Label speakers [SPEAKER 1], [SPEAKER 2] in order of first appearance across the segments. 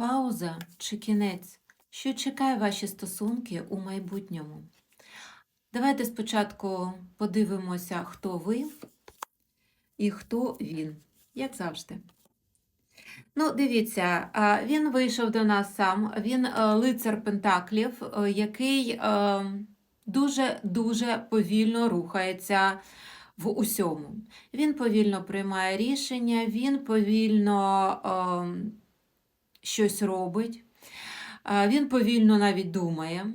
[SPEAKER 1] Пауза чи кінець? Що чекає ваші стосунки у майбутньому? Давайте спочатку подивимося, хто ви і хто він, як завжди. Ну, дивіться, він вийшов до нас сам, він е, лицар Пентаклів, е, який дуже-дуже повільно рухається в усьому. Він повільно приймає рішення, він повільно е, щось робить, він повільно навіть думає.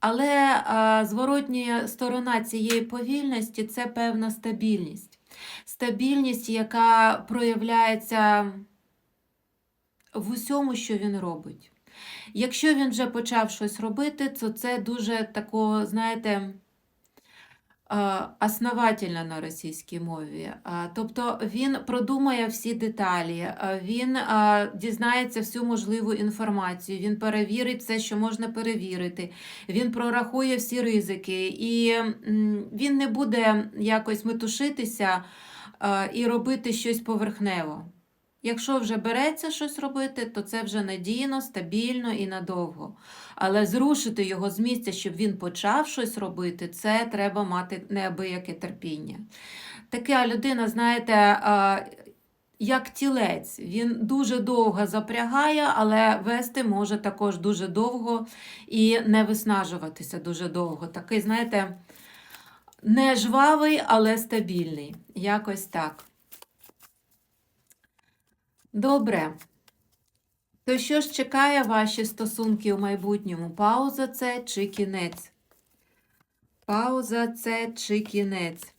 [SPEAKER 1] Але зворотня сторона цієї повільності це певна стабільність. Стабільність, яка проявляється в усьому, що він робить. Якщо він вже почав щось робити, то це дуже тако, знаєте, основательно на російській мові. Е, Тобто він продумає всі деталі, е, він е, дізнається всю можливу інформацію, він перевірить все, що можна перевірити, він прорахує всі ризики, і він не буде якось метушитися е, і робити щось поверхнево. Якщо вже береться щось робити, то це вже надійно, стабільно і надовго. Але зрушити його з місця, щоб він почав щось робити, це треба мати неабияке терпіння. Така людина, знаєте, як тілець, він дуже довго запрягає, але вести може також дуже довго і не виснажуватися дуже довго. Такий, знаєте, не жвавий, але стабільний. Якось так. Добре. То що ж чекає ваші стосунки у майбутньому? Пауза це чи кінець? Пауза це чи кінець?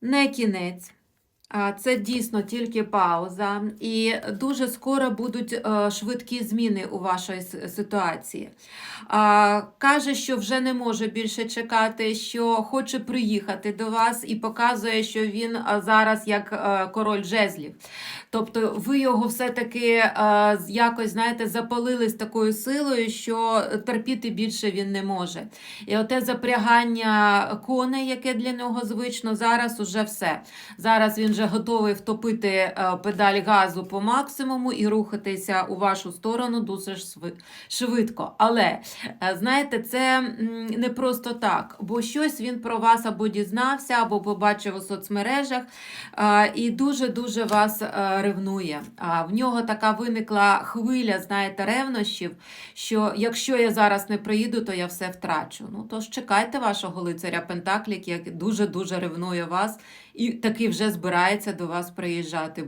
[SPEAKER 1] Не кінець. Це дійсно тільки пауза, і дуже скоро будуть е, швидкі зміни у вашій ситуації. Каже, що вже не може більше чекати, що хоче приїхати до вас і показує, що він зараз як е, король жезлів. Тобто ви його все-таки е, якось, знаєте, запалили з такою силою, що терпіти більше він не може. І оте запрягання коней, яке для нього звично, зараз уже все. Зараз він вже готовий втопити е, педаль газу по максимуму і рухатися у вашу сторону дуже швидко. Але е, знаєте, це не просто так, бо щось він про вас або дізнався, або побачив у соцмережах е, і дуже-дуже вас ревнує. В нього така виникла хвиля, знаєте, ревнощів, що якщо я зараз не приїду, то я все втрачу. Ну тож чекайте вашого лицаря Пентаклі, який дуже-дуже ревнує вас і таки вже збирається до вас приїжджати.